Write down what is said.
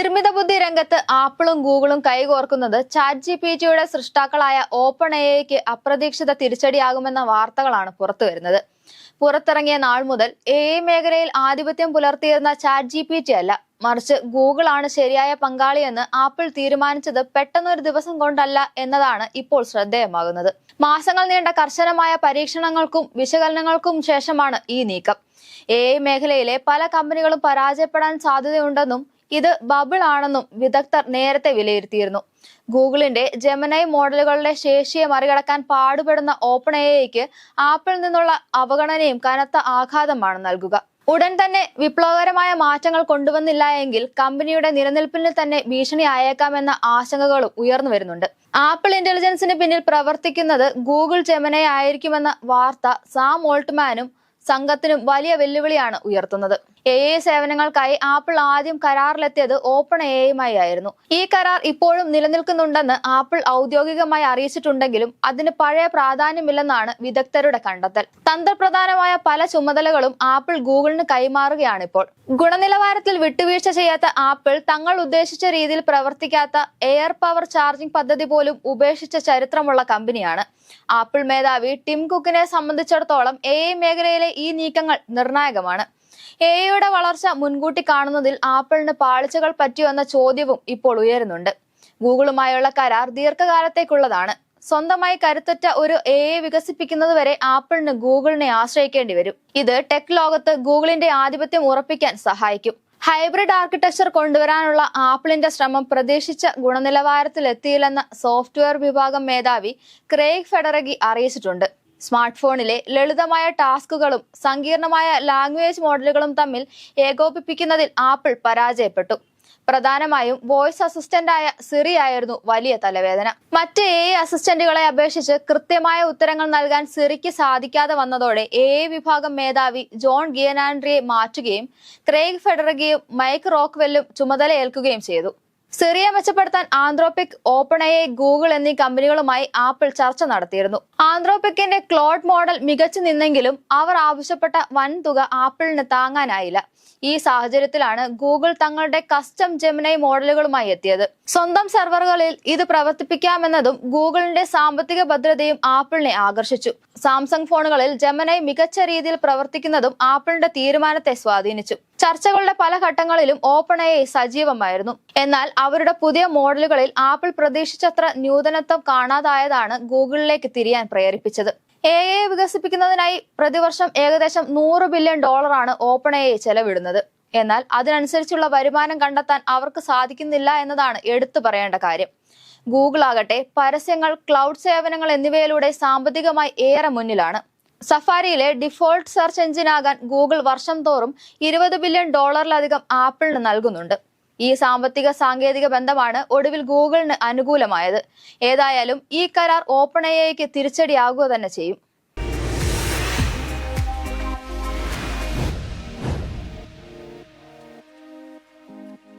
നിർമ്മിത ബുദ്ധി രംഗത്ത് ആപ്പിളും ഗൂഗിളും കൈകോർക്കുന്നത് ചാറ്റ് ജി പി ടിയുടെ സൃഷ്ടാക്കളായ ഓപ്പൺ എഐക്ക് അപ്രതീക്ഷിത തിരിച്ചടിയാകുമെന്ന വാർത്തകളാണ് പുറത്തു വരുന്നത് പുറത്തിറങ്ങിയ നാൾ മുതൽ എ മേഖലയിൽ ആധിപത്യം പുലർത്തിയിരുന്ന ചാറ്റ് ജി പി ടി അല്ല മറിച്ച് ഗൂഗിളാണ് ശരിയായ പങ്കാളിയെന്ന് ആപ്പിൾ തീരുമാനിച്ചത് പെട്ടെന്നൊരു ദിവസം കൊണ്ടല്ല എന്നതാണ് ഇപ്പോൾ ശ്രദ്ധേയമാകുന്നത്. മാസങ്ങൾ നീണ്ട കർശനമായ പരീക്ഷണങ്ങൾക്കും വിശകലനങ്ങൾക്കും ശേഷമാണ് ഈ നീക്കം. എ മേഖലയിലെ പല കമ്പനികളും പരാജയപ്പെടാൻ സാധ്യതയുണ്ടെന്നും ഇത് ബബിൾ ആണെന്നും വിദഗ്ധർ നേരത്തെ വിലയിരുത്തിയിരുന്നു. ഗൂഗിളിന്റെ ജെമനൈ മോഡലുകളുടെ ശേഷിയെ മറികടക്കാൻ പാടുപെടുന്ന ഓപ്പൺ എഐക്ക് ആപ്പിൾ നിന്നുള്ള അവഗണനയും കനത്ത ആഘാതമാണ് നൽകുക. ഉടൻ തന്നെ വിപ്ലവകരമായ മാറ്റങ്ങൾ കൊണ്ടുവന്നില്ല എങ്കിൽ കമ്പനിയുടെ നിലനിൽപ്പിന് തന്നെ ഭീഷണി ആയേക്കാമെന്ന ആശങ്കകളും ഉയർന്നു വരുന്നുണ്ട്. ആപ്പിൾ ഇന്റലിജൻസിന് പിന്നിൽ പ്രവർത്തിക്കുന്നത് ഗൂഗിൾ ജെമനൈ ആയിരിക്കുമെന്ന വാർത്ത സാം ഓൾട്ട്മാനും സംഘത്തിനും വലിയ വെല്ലുവിളിയാണ് ഉയർത്തുന്നത്. എ ഐ സേവനങ്ങൾക്കായി ആപ്പിൾ ആദ്യം കരാറിലെത്തിയത് ഓപ്പൺ എ ഐയുമായി ആയിരുന്നു. ഈ കരാർ ഇപ്പോഴും നിലനിൽക്കുന്നുണ്ടെന്ന് ആപ്പിൾ ഔദ്യോഗികമായി അറിയിച്ചിട്ടുണ്ടെങ്കിലും അതിന് പഴയ പ്രാധാന്യമില്ലെന്നാണ് വിദഗ്ധരുടെ കണ്ടെത്തൽ. തന്ത്രപ്രധാനമായ പല ചുമതലകളും ആപ്പിൾ ഗൂഗിളിന് കൈമാറുകയാണിപ്പോൾ. ഗുണനിലവാരത്തിൽ വിട്ടുവീഴ്ച ചെയ്യാത്ത ആപ്പിൾ തങ്ങൾ ഉദ്ദേശിച്ച രീതിയിൽ പ്രവർത്തിക്കാത്ത എയർ പവർ ചാർജിംഗ് പദ്ധതി പോലും ഉപേക്ഷിച്ച ചരിത്രമുള്ള കമ്പനിയാണ്. ആപ്പിൾ മേധാവി ടിം കുക്കിനെ സംബന്ധിച്ചിടത്തോളം എ മേഖലയിലെ ഈ നീക്കങ്ങൾ നിർണായകമാണ്. എ ഐയുടെ വളർച്ച മുൻകൂട്ടി കാണുന്നതിൽ ആപ്പിളിന് പാളിച്ചകൾ പറ്റിയോ എന്ന ചോദ്യവും ഇപ്പോൾ ഉയരുന്നുണ്ട്. ഗൂഗിളുമായുള്ള കരാർ ദീർഘകാലത്തേക്കുള്ളതാണ്. സ്വന്തമായി കരുത്തുറ്റ ഒരു എ ഐ വികസിപ്പിക്കുന്നതുവരെ ആപ്പിളിന് ഗൂഗിളിനെ ആശ്രയിക്കേണ്ടി വരും. ഇത് ടെക് ലോകത്ത് ഗൂഗിളിന്റെ ആധിപത്യം ഉറപ്പിക്കാൻ സഹായിക്കും. ഹൈബ്രിഡ് ആർക്കിടെക്ചർ കൊണ്ടുവരാനുള്ള ആപ്പിളിന്റെ ശ്രമം പ്രതീക്ഷിച്ച ഗുണനിലവാരത്തിലെത്തിയില്ലെന്ന് സോഫ്റ്റ്വെയർ വിഭാഗം മേധാവി ക്രേഗ് ഫെഡറഗി അറിയിച്ചിട്ടുണ്ട്. സ്മാർട്ട് ഫോണിലെ ലളിതമായ ടാസ്കുകളും സങ്കീർണമായ ലാംഗ്വേജ് മോഡലുകളും തമ്മിൽ ഏകോപിപ്പിക്കുന്നതിൽ ആപ്പിൾ പരാജയപ്പെട്ടു. പ്രധാനമായും വോയിസ് അസിസ്റ്റന്റായ സിറി ആയിരുന്നു വലിയ തലവേദന. മറ്റ് എ അസിസ്റ്റന്റുകളെ അപേക്ഷിച്ച് കൃത്യമായ ഉത്തരങ്ങൾ നൽകാൻ സിറിക്ക് സാധിക്കാതെ വന്നതോടെ എ വിഭാഗം മേധാവി ജോൺ ഗിയനാൻഡ്രിയെ മാറ്റുകയും ക്രേഗ് ഫെഡറഗിയും മൈക്ക് റോക്ക്വെല്ലും ചുമതലയേൽക്കുകയും ചെയ്തു. സിറിയെ മെച്ചപ്പെടുത്താൻ ആന്ത്രോപിക് ഓപ്പൺ എ ഗൂഗിൾ എന്നീ കമ്പനികളുമായി ആപ്പിൾ ചർച്ച നടത്തിയിരുന്നു. ആന്ത്രോപിക്കിന്റെ ക്ലോഡ് മോഡൽ മികച്ചു നിന്നെങ്കിലും അവർ ആവശ്യപ്പെട്ട വൻതുക ആപ്പിളിന് താങ്ങാനായില്ല. ഈ സാഹചര്യത്തിലാണ് ഗൂഗിൾ തങ്ങളുടെ കസ്റ്റം ജെമിനൈ മോഡലുകളുമായി എത്തിയത്. സ്വന്തം സെർവറുകളിൽ ഇത് പ്രവർത്തിപ്പിക്കാമെന്നതും ഗൂഗിളിന്റെ സാമ്പത്തിക ഭദ്രതയും ആപ്പിളിനെ ആകർഷിച്ചു. സാംസങ് ഫോണുകളിൽ ജെമിനൈ മികച്ച രീതിയിൽ പ്രവർത്തിക്കുന്നതും ആപ്പിളിന്റെ തീരുമാനത്തെ സ്വാധീനിച്ചു. ചർച്ചകളുടെ പല ഘട്ടങ്ങളിലും ഓപ്പൺ എ സജീവമായിരുന്നു. എന്നാൽ അവരുടെ പുതിയ മോഡലുകളിൽ ആപ്പിൾ പ്രതീക്ഷിച്ചത്ര ന്യൂതനത്വം കാണാതായതാണ് ഗൂഗിളിലേക്ക് തിരിയാൻ പ്രേരിപ്പിച്ചത്. എ ഐ വികസിപ്പിക്കുന്നതിനായി പ്രതിവർഷം ഏകദേശം നൂറ് ബില്യൺ ഡോളറാണ് ഓപ്പൺ എ ചെലവിടുന്നത്. എന്നാൽ അതിനനുസരിച്ചുള്ള വരുമാനം കണ്ടെത്താൻ അവർക്ക് സാധിക്കുന്നില്ല എന്നതാണ് എടുത്തു പറയേണ്ട കാര്യം. ഗൂഗിൾ ആകട്ടെ പരസ്യങ്ങൾ ക്ലൗഡ് സേവനങ്ങൾ എന്നിവയിലൂടെ സാമ്പത്തികമായി ഏറെ മുന്നിലാണ്. സഫാരിയിലെ ഡിഫോൾട്ട് സെർച്ച് എഞ്ചിനാകാൻ ഗൂഗിൾ വർഷം തോറും ഇരുപത് ബില്യൺ ഡോളറിലധികം ആപ്പിളിന് നൽകുന്നുണ്ട്. ഈ സാമ്പത്തിക സാങ്കേതിക ബന്ധമാണ് ഒടുവിൽ ഗൂഗിളിന് അനുകൂലമായത്. ഏതായാലും ഈ കരാർ ഓപ്പൺ എക്ക് തിരിച്ചടിയാകുക തന്നെ ചെയ്യും.